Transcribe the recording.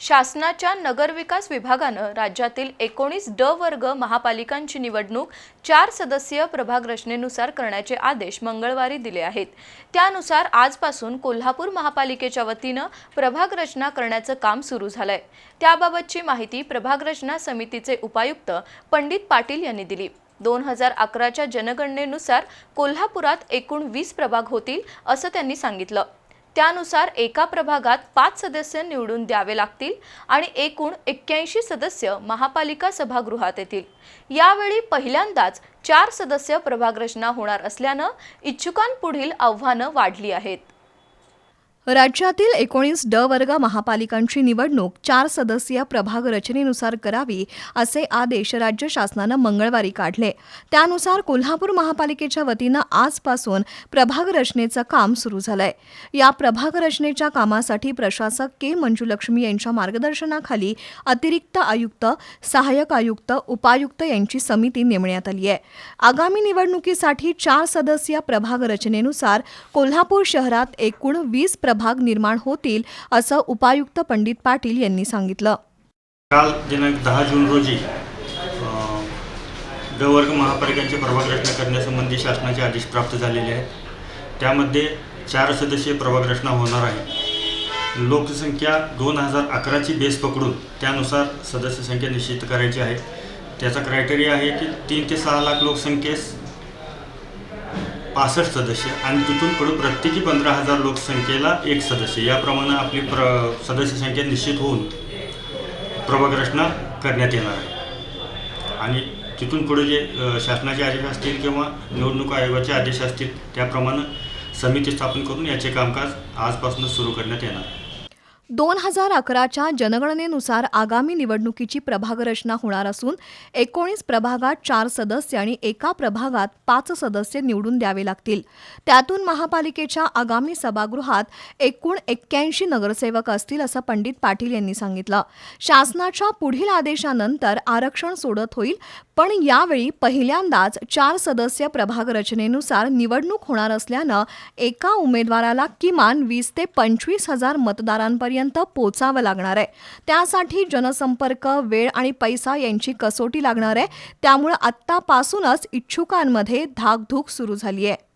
शासनाच्या नगरविकास विभागानं राज्यातील एकोणीस ड वर्ग महापालिकांची निवडणूक चार सदस्यीय प्रभाग रचनेनुसार करण्याचे आदेश मंगळवारी दिले आहेत. त्यानुसार आजपासून कोल्हापूर महापालिकेच्या वतीनं प्रभाग रचना करण्याचं काम सुरू झालंय. त्याबाबतची माहिती प्रभाग रचना समितीचे उपायुक्त पंडित पाटील यांनी दिली. दोन हजार अकराच्या जनगणनेनुसार कोल्हापुरात एकूण वीस प्रभाग होतील असं त्यांनी सांगितलं. त्यानुसार एका प्रभागात पाच सदस्य निवडून द्यावे लागतील आणि एकूण एक्क्याऐंशी सदस्य महापालिका सभागृहात येतील. यावेळी पहिल्यांदाच चार सदस्य प्रभाग रचना होणार असल्यानं इच्छुकांपुढील आव्हानं वाढली आहेत. राज्यातील एकोणीस ड वर्ग महापालिकांची निवडणूक चार सदस्यीय प्रभाग रचनेनुसार करावी असे आदेश राज्य शासनानं मंगळवारी काढले. त्यानुसार कोल्हापूर महापालिकेच्या वतीनं आजपासून प्रभाग रचनेचं काम सुरू झालंय. या प्रभाग रचनेच्या कामासाठी प्रशासक के मंजुलक्ष्मी यांच्या मार्गदर्शनाखाली अतिरिक्त आयुक्त सहाय्यक आयुक्त उपायुक्त यांची समिती नेमण्यात आली आहे. आगामी निवडणुकीसाठी चार सदस्यीय प्रभाग रचनेनुसार कोल्हापूर शहरात एकूण वीस प्रभाग निर्माण होतील असं उपायुक्त पंडित पाटील यांनी सांगितलं. काल दिनांक दहा जून रोजी गवर्ग महापालिकांची प्रभाग रचना करण्यासंबंधी शासनाचे आदेश प्राप्त झालेले आहेत. त्यामध्ये चार सदस्यीय प्रभाग रचना होणार आहे. लोकसंख्या दोन हजार अकराची बेस पकडून त्यानुसार सदस्य संख्या निश्चित करायची आहे. त्याचा क्रायटेरिया आहे की तीन ते सहा लाख लोकसंख्येस पासष्ट सदस्य आणि तिथून पुढे प्रत्येकी पंधरा हजार लोकसंख्येला एक सदस्य. याप्रमाणे आपली प्र सदस्य संख्या निश्चित होऊन प्रभागरचना करण्यात येणार आहे. आणि तिथून पुढे जे शासनाचे आदेश असतील किंवा निवडणूक आयोगाचे आदेश असतील त्याप्रमाणे समिती स्थापन करून याचे कामकाज आजपासून सुरू करण्यात येणार. आहे दोन हजार अकराच्या जनगणनेनुसार आगामी निवडणुकीची प्रभागरचना होणार असून एकोणीस प्रभागात चार सदस्य आणि एका प्रभागात पाच सदस्य निवडून द्यावे लागतील. त्यातून महापालिकेच्या आगामी सभागृहात एकूण एक्क्याऐंशी नगरसेवक असतील असं पंडित पाटील यांनी सांगितलं. शासनाच्या पुढील आदेशानंतर आरक्षण सोडत होईल पण यावेळी पहिल्यांदाच चार सदस्य प्रभाग रचनेनुसार निवडणूक होणार असल्यानं एका उमेदवाराला किमान वीस ते पंचवीस हजार मतदारांपर्यंत पोचावं लागणार आहे. त्यासाठी जनसंपर्क वेळ आणि पैसा यांची कसोटी लागणार आहे. त्यामुळे आत्तापासूनच इच्छुकांमध्ये धाकधूक सुरू झाली आहे.